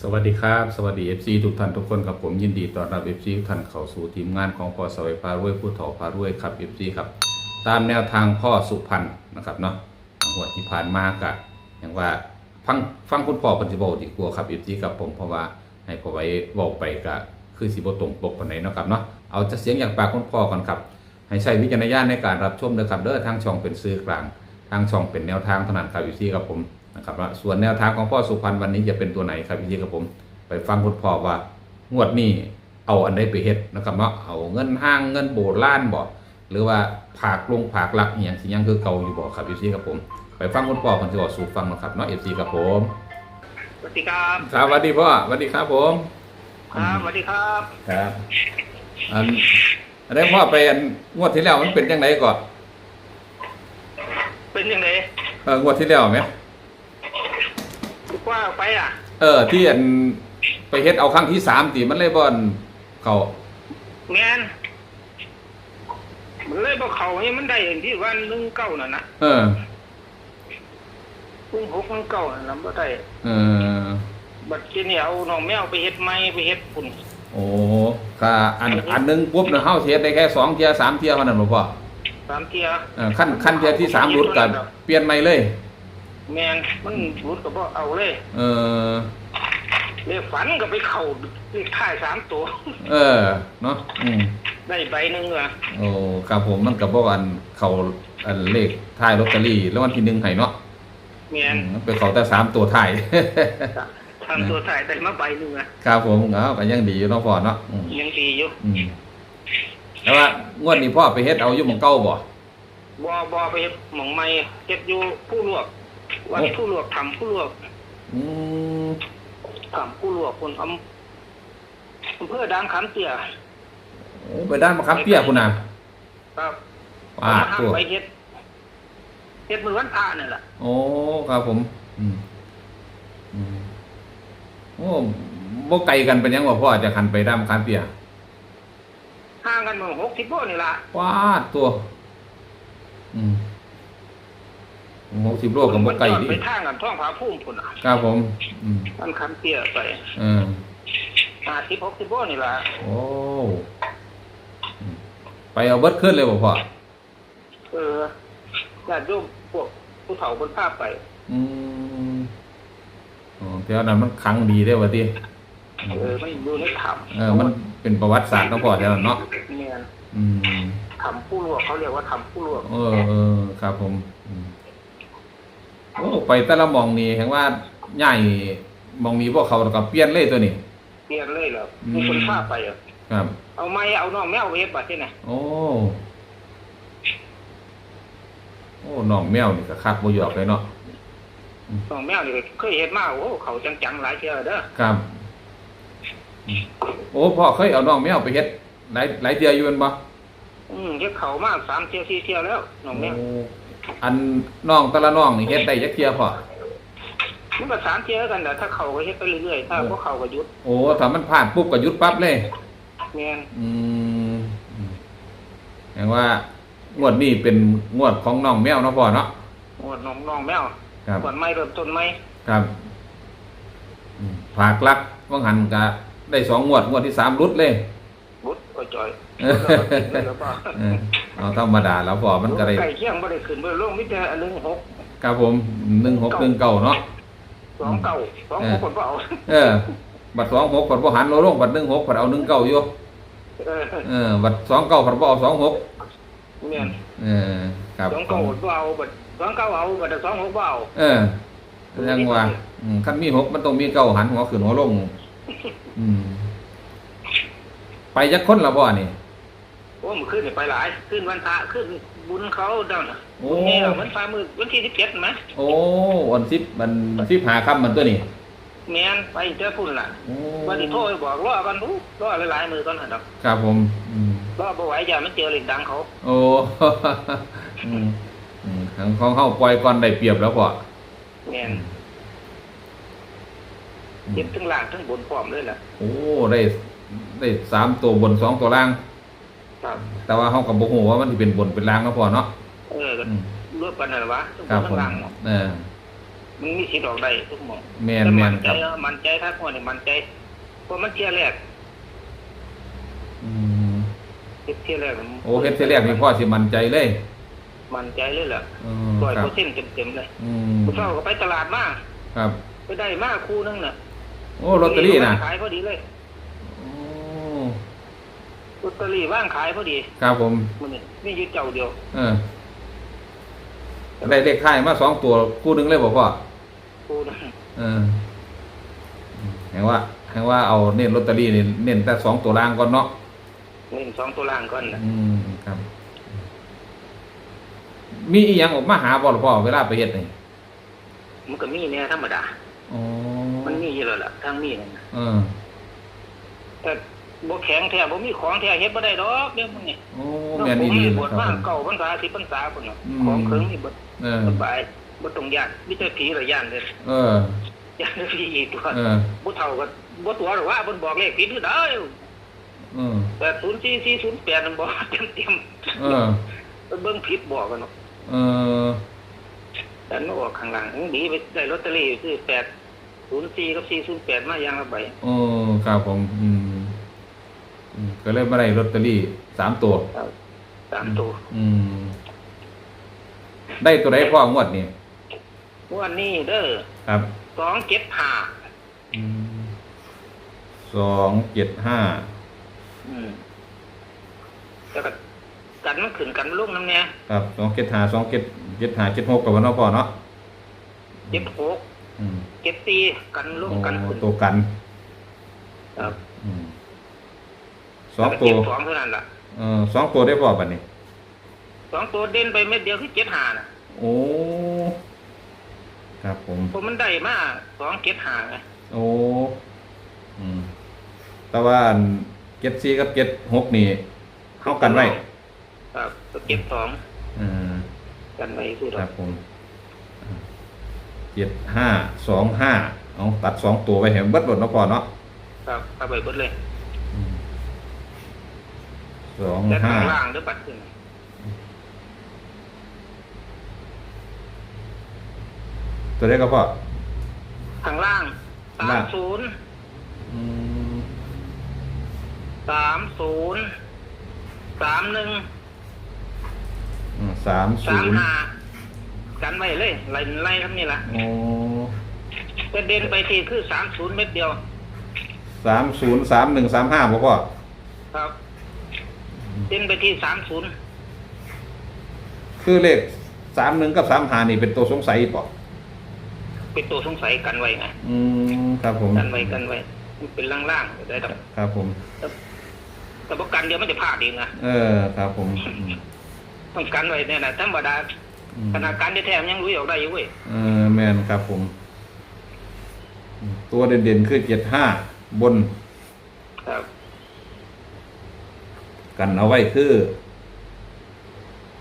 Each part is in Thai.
สวัสดีครับ สวัสดี FC ทุกท่านทุกคนครับผมยินดีต้อนรับ FC ทุกท่านเข้าสู่ทีมงานของพ่อสวัยพารวยผู้ถอพารวยครับ FC ครับ ตามแนวทางพ่อสุพรรณนะครับเนาะหัวที่ผ่านมากะอย่างว่าฟังฟังคุณพ่อปัจจุบันดีกว่าครับ FC ครับผมเพราะว่าให้พ่อไว้บอกไปกะคือสิบตรงปกปานไหนนะครับเนาะเอาจะเสียงอย่างปากคุณพ่อก่อนครับ ให้ใช้วิจารณญาณในการรับชมเด้อครับเด้อทางช่องเป็นสื่อกลาง ทางช่องเป็นแนวทางเท่านั้นครับ FC ครับผม นะครับว่าส่วนแนวทางของพ่อสุพรรณวันนี้จะเป็นตัวไหนครับ FC ครับผมไปฟังคุณพ่อว่างวดนี้เอาอันใดไปเฮ็ดนะครับเนาะเอาเงินห้างเงินโบราณบ่หรือว่าผากลงผากหลักอหย่างสิยังคือเก่าอยู่บ่ครับเอฟซีครับผมไปฟังคุณพ่อคนที่บอกสู่ฟังนะครับเนาะเอฟซีครับผมสวัสดีครับครับสวัสดีพ่อสวัสดีครับผมครับสวัสดีครับครับอันอันนี้พ่อไปอันงวดที่แล้วมันเป็นยังไงก่อนเป็นยังไงเอองวดที่แล้วไหม ว่าไปอะ เออ ที่อันไปเฮ็ดเอาครั้งที่สามตีมันเลยบ่อนเขาแมนมันเลยบอกเขาให้มันได้อย่างที่วันหนึ่งเก้าน่ะนะเออหนึ่งหกหนึ่งเก้าน่ะนะบ่ได้เออบัดทีนี้เอาน้องแมวไปเฮ็ดไม้ไปเฮ็ดปุ่นโอ้ก็อันอันหนึงปุ๊บเนี่ยเฮาเสียได้แค่สองเทียสามเทียเท่านั้นบ่พ่อสามเทียเออขั้นขั้นเทียที่สามรุดกันเปลี่ยนใหม่เลย แมนมันรุดก็บ่เอาเลย เออเลขฝันก็ไปเข้าเลขท้ายสามตัว เออเนาะอืมได้ใบหนึ่งอะโอ้ครับผมมันก็บ่อันเข้าอันเลขท้ายลอตเตอรี่แล้ววันที่หนึ่งให้เนาะแมอืนมมันไปเข้าแต่สามตัวท้าย ทำตัวถ่ายได้มาใบหนึ่งอะครับผมเอาก็ยังดีอยู่เนาะพ่อเนาะอืมยังดีอยู่อืมแล้วว่างวดนี้พ่อไปเฮ็ดเอาอยู่หม่องเก่าบ่บ่บ่ไปเฮ็ดหม่องไม้เฮ็ดอยู่ผู้ลวก วัดผู้ลวกทำผู้ลวกอืมถามผู้หลวงคนอำอำเภอด่านขามเตี้ยโอ้ไปด้านมะขามเปียกพุ่นน่ะครับป้าดเอตัวไปเฮ็ดเฮ็ดมือวันพระนี่แหละโอ้ครับผม อืมอืมโอ้บ่ไกลกันเป็นหยังว่าพ่อจะคันไปด้ามคานเปียห่างกันมาหกสิบโลนี่ล่ะว้าดตัว อืม หกสิบโลกับบ่ไกลดิไปทางกันท้องผาภูมิพุ่นน่ะครับผมอืมมันขามเตี้ยไปเออห้าสิบหกสิบโลนี่ล่ะโอ้อืมไปเอาเบิดขึ้นเลยบ่พ่อเออญาติโยมพวกผู้เฒ่าคนพาไป อืมอ๋อแถวนั้นมันคลังดีได้อว่าติเออมันอยู่ในถ้ำเออ มันเป็นประวัติศาสตร์เนาะพ่อแถวนั้นเนาะเนี่ยอืมถ้ำผู้หลวงเขาเรียกว่าถ้ำผู้หลวงเออเออครับผมอืม โอ้ไปแต่ละหมองนี่แห่งว่าใหญ่มองนี้พวกเขาก็เปลี่ยนเลยตัวนี้ เปลี่ยนเลยเหรออืม มีคนพาไปเหรอครับ เอาไม้เอาน้องแมวไปเฮ็ดบัดที่ไหนโอ้ โอ้น้องแมวนี่ก็คักบ่หยอกเลยเนาะน้องแมวนี่ก็เคยเฮ็ดมาโอ้เขาจังๆหลายเทื่อเด้อครับอืมโอ้พ่อเคยเอาน้องแมวไปเฮ็ดหลายหลายเดือนอยู่แม่นบ่อืมเฮ็ดเขามาสามเที่ยวสี่เที่ยวแล้วน้องแมวโอ้ อันน้องแต่ละน้องนี่เฮ็ดได้จักเที่ยพ่อมันก็สามเที่ยวกันแต่ถ้าเขาก็เฮ็ดไปเรื่อยๆถ้าพวกเขาก็หยุดโอ้ถ้ามันพลาดปุ๊บก็หยุดปั๊บเลย แม่นอืมอืมแปลว่างวดนี้เป็นงวดของน้องแมวเนาะพ่อเนาะโอ้น้องน้องแมวครับ ก่อนไม่เริ่มต้นไม่ครับอืมผากลักว่างหันกะได้สองงวดงวดที่สามรุดเลยบุด ก็จ่อยเออแล้วก็เออเอาธรรมดาแล้วพอมันก็ได้ไก่เคียงบ่ได้ขึ้นบ่ได้ลงมีแต่อันหนึงหกครับผมหนึ่งหกหนึ่งเก้าเนาะสองเก้าสองหกคนบ่เอาเออ บัตรสองหกผัดบ่หันโลลงบัตรหนึ่งหกผัดเอาหนึ่งเก้าอยู่เออเออ บัตรสองเก้าผัดบ่เอาสองหกแม่นเออครับสองเก้าบ่เอาบัดสองเก้าเอาบัดสองหกบ่เอาเออยังว่าอืมคันมีหกมันต้องมีเก้าหันหัวขึ้นหัวลง อืม ไปจักคนละบ่นี่โอ้มันขึ้นนี่ไปหลายขึ้นวันพระขึ้นบุญเขาเด้าน่ะโอ้บุญนี่มันฟ้ามือวันที่17มั้ยโอ้วันสิบมันสิบหาคำมันตัวนี้แม่นไปเจอพุ่นล่ะโอ้ว่าสิโทรไปบอกรอกันดูรอหลายๆมือก่อนหั่นดอกครับผมอืมรอบ่ไหวอย่ามันเจอเหล็กดังเขา โอ้อืมอืมของของเขาปล่อยก่อนได้เปรียบแล้วพอแม่นเจ็บทั้งล่างทั้งบนพร้อมเลยล่ะโอ้ได้ ได้สามตัวบนสองตัวล่าง ครับแต่ว่าเขากับบุกหัวามันที่เป็นบนเป็นล่างก็พอเนาะเออก็อืมรวบกันนั่นวะทั้งครับบนผมทั้งล่างเนาะเออมมันมีสิทธิ์ออกได้ทุกหมองแม่นแต่แม่มันนคใจรับอะมันใจถ้าคนนี่มันใจเพราะมันเที่ยแรกอืมเฮ็ดเที่ยแรกมันโอ้เฮ็ดเสียแรกนี่พ่อสิมั่นใจเลยมันใจเลยล่ะอืมร้อยครัเปอบร์เซ็นต์เต็มๆเลยอืมผู้เฒ่าก็ไปตลาดมาครับ ไปได้มาคู่นึงน่ะโอ้ลอตเตอรี่นะขายพอดีเลยโอ้ ลอตเตอรี่ว่างขายพอดีครับผมมันนี่มีอยู่เจ้าเดียว เออได้เลขท้ายมาสองตัวคู่หนึงเลยบอกพ่อคู่นึงเออแห่งว่าแห่งว่าเอาเน้นลอตเตอรี่นี่เน้นแต่สองตัวล่างก่อนเนาะหนึ่งสองตัวล่างก่อนน่ะอืมครับ มีอีหยังออกมาหาบ่ล่ะพ่อเวลาไปเฮ็ดนี่มันก็มีเนี่ยธรรมดา อ๋อมันมีอยู่แล้วล่ะทางมีนั่นน่ะเออแต่ บ่แข็งแท้บ่มีของแท้เฮ็ดบ่ได้ดอกเดี๋ยวมึงนี่โอ้แล้วแม่นผอีมหลีนี่นะบวชครับมาผมเก่าพรรษาสิพรรษาพุ่นน่ะอืมของเครื่องนี่บ่เออสบายบ่ต้องย่านมีแต่ผีละย่านเลยเออย่านแต่ผีอีกตัวเออบ่เฒ่าก็บ่ตัวหรอกว่าเพิ่นบอกเลขผิดคือได้เออแต่04408นั่นบ่เต็มเออๆเพิ่นเบิ่งผิดบอกกันเนาะเออแต่มันออกข้างหลังดีไปได้ลอตเตอรี่คือ804กับ408มาอย่างละใบโอ้ครับผมอืม อืมก็เลยมาได้ลอตเตอรี่สามตัว ครับสามตัวอืม ได้ตัวไหนพ่องวดนี่วันนี้เด้อครับ275อืมสองเจ็ดห้าอืมแล้วก็กันมันขึ้นกันลงนำแน่ครับสองเจ็ดห้าสองเจ็ดเจ็ดห้าเจ็ดหกกับวันเนาะพ่อเนาะ76อืม74กันลงโอ้กันขึ้นตัวกัน ครับ อืม สองตัว แล้ก็เจ็ดสองเท่านั้นล่ะเออสองตัวได้พ่อปันนี้ สองตัวเด่นไปเม็ดเดียวคือ75น่ะโอ้ ครับผม ผมมันได้มา275ไงโอ้ อืม แต่ว่าเจ็ดสี่กับเจ็ดหกนี่เข้ากันไว้ครับก็เก็บสองอืมกันไว้คือคดอรักบผมเจ็ดห้าสองห้าเอาตัดสองตัวไปเห็นเบิดหมดเนาะพ่อเนาะครับเอาไปเบิดเลยอืม สองแต่ห้าข้างล่างเด้อบัดขึ้นตัวได้ก็พ่อข้างล่างล่าง30อืม30 31อืมสามศูนย์35กันไว้เลยไล่ไล่ครับนี่ล่ะโอ้แต่เด่นไปที่คือ30เม็ดเดียว สามศูนย์สามหนึ่งสามห้าพ่อพ่อครับ เด่นไปที่30คือเลขสามหนึ่งกับสามห้านี่เป็นตัวสงสัยป่ะเป็นตัวสงสัยกันไว้ไงอืมครับผมกันไว้กันไว้มันเป็นล่างๆได้ดอกครับผมแต่ประกันเดียวมันจะพลาดเองนะเออครับผมอืมต้องกันไว้เนี่ยนะธรรมดาอืมขนาดการแท้ๆมันยังรู้ออกได้อยู่เว้ยเออแมนครับผมอืมตัวเด่นๆคือเจ็ดห้าบน ครับ กันเอาไว้คือ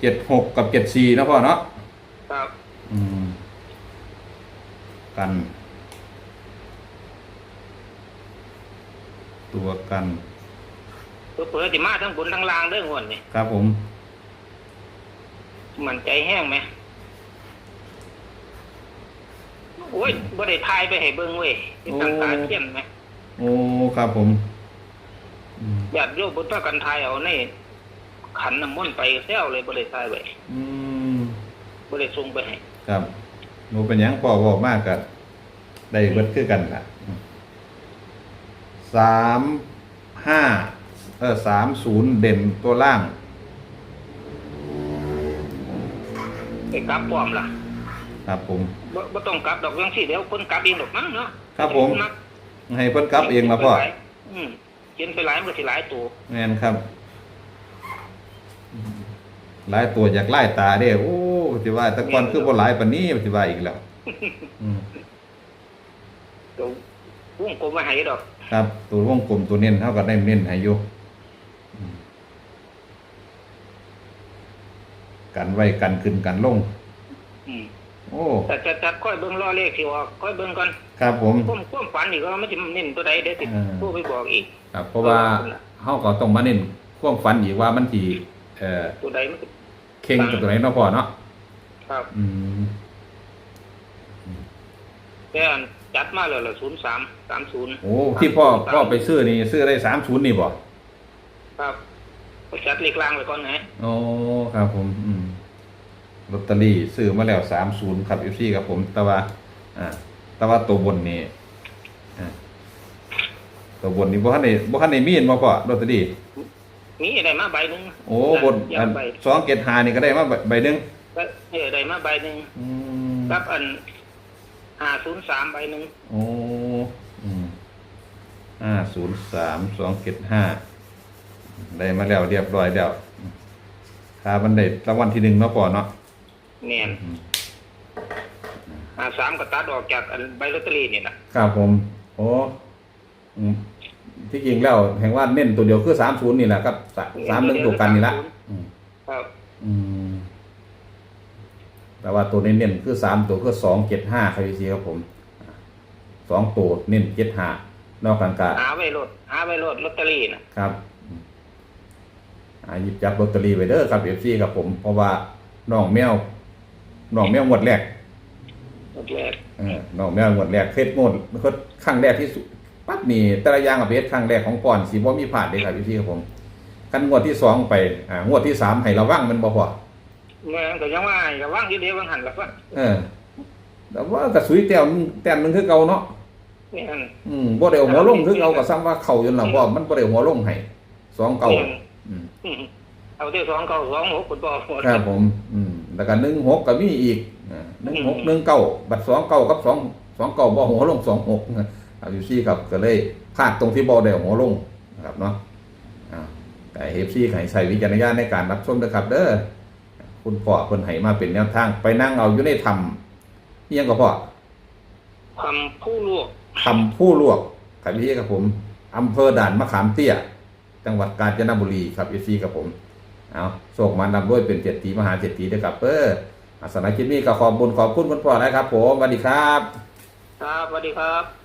เจ็ดหกกับเจ็ดสี่นะพ่อเนาะครับอืม กัน ตัวกันตัวเปิดติมาทั้งบนทั้งล่างเรื่องวันนี่ครับผม มันใจแห้งไหมโอ้ยบ่ได้ทายไปให้เบิ่งเว้ยที่ตั้งตาเทียนไหมโอ้ครับผมอืม ญาติโยมบ่ต้องกันทายเอาในขันน้ำมนต์ไปแซวเลยบ่ได้ทายไว้อืมบ่ได้ส่งไปให้ครับหนูเป็นหยังพ่อบอกมากกับได้เบิดคือกันล่ะอืมสามห้าเออสามศูนย์เด่นตัวล่างไปกลับพร้อมล่ะ ครับผมบ่บ่ต้องกลับดอกเรื่องสิเดี๋ยวคนกลับเองดอกมั้งเนาะครับผมนักให้เพิ่นกลับเองละพ่อ อืม เขียนไปหลายมันก็สิหลายตัวแม่นครับหลายตัวอยากไล่ตาเด้โอ้สิว่าแต่ก่อนคือบ่หลายปานนี้สิว่าอีกแล้วอืมตัววงกลมมาให้ดอก ครับ ตัววงกลมตัวเน้นเท่ากับได้เน้นให้อยู่อืมกันไว้กันขึ้นกันลงอืมโอ้แต่จะจะค่อยเบิ่งรอเลขที่ออกค่อยเบิ่งก่อนครับผมความความฝันอีกว่ามันจะเน้นตัวใดเดี๋ยวสิอ่าโทรไปบอกอีก ครับ เพราะว่าเฮาก็ต้องมาเน้นความฝันอีกว่ามันสิเอ่อตัวใดมันก็เข่งกับตัวไหนเนาะพ่อเนาะครับ อืมแต่อันจัดมาแล้วละศูนย์สามสามศูนย์โอ้ที่พ่อพ่อไปซื้อนี่ซื้อได้สามศูนย์นี่บ่ครับก็จัดเลขกลางไว้ก่อนไงโอ้ครับผม อืม ลอตเตอรี่ซื้อมาแล้วสามศูนย์ครับเอฟซีครับผม แต่ว่าอ่าแต่ว่าตัวบนนี่อ่าตัวบนนี่บ่ทันได้บ่ทันได้มีเห็นบ่พ่อลอตเตอรี่มีอะไรมาใบหนึ่งโอ้บนยาอันใบสองเกตหานี่ก็ได้มาใบใบหนึงก็เออได้มาใบหนึ่งอืมรับอันห้าศูนย์สามใบหนึ่งโอ้อืมห้าศูนย์สามสองเกตห้าได้มาแล้วเรียบร้อยแล้วถ้ามันได้รางวัลที่หนึ่งเนาะพ่อเนาะ เนียนอืมห้าสามก็ตัดออกจากอันใบลอตเตอรี่นี่นะครับผมโอ้อืมที่จริงแล้วแห่งว่าเน้นตัวเดียวคือสามศูนย์นี่แหละครับสาสามหนึ่งตัวกันนี่ละอืมครับอืมแต่ว่าตัวเน้นๆคือสามตัวคือสองเจ็ดห้าครับพี่ซีครับผมสองตัวเน้นเจ็ดห้านอกกันกะหาไว้รถหาไว้รถลอตเตอรี่นะครับอืมอาหยิบจับลอตเตอรี่ไว้เด้อครับเอฟซีครับผมเพราะว่าน้องแมว น้องแมวงวดแรกรถแรกเออน้องแมวงวดแรกเคสงวดเคสครั้งแรกที่สุดปั๊บนี่แต่ละอย่างกับเพชรครั้งแรกของก่อนสีบ่มีผ่านเลยครับพี่ซีครับผมกันงวดที่สองไปอ่างวดที่สามให้ระวังมันบ่พอเมื่อก็ยังว่าก็ว่างอยู่เดียวว่างหันละว่าเออแต่ว่ากระสุยแต้มนึงแต้มหนึงคือเก่าเนาะเนี่ยอืมบ่ได้เอาหัวลงคือเก่าก็ซ้ำว่าเข้าจนหลังว่ามันบ่ได้เอาหัวลงให้สองเก่าอืมอืมเอาที่สองเก้าสองหกคนบอกหมดครับผม อืม แล้วก็1 6ก็มีอีกอ่า1 6 1 9บัด2 9กับ2 2 9บ่หัวลง2 6ครับอยู่ซี่ครับก็เลยพลาดตรงที่บ่ได้เอาหัวลงนะครับเนาะอ่าแต่เฮฟซี่ให้ใช้วิจารณญาณในการรับชมด้วยครับ เด้อคุณพ่อเพิ่นให้มาเป็นแนวทาง ไปนั่งเอาอยู่ในธรรมเอียงก็พ่อคำผู้ลวกคำผู้ลวกครับพี่ครับผมอำเภอด่านมะขามเตี้ย จังหวัดกาญจนบุรีครับพี่ครับผม เอาโชคมานำด้วยเป็นเจ็ดตีมหาเจ็ดตีด้วยครับเอออาสนะคิดมีก็ขอบบุญขอบคุณคุณพ่อนะครับผมสวัสดีครับ ครับสวัสดีครับ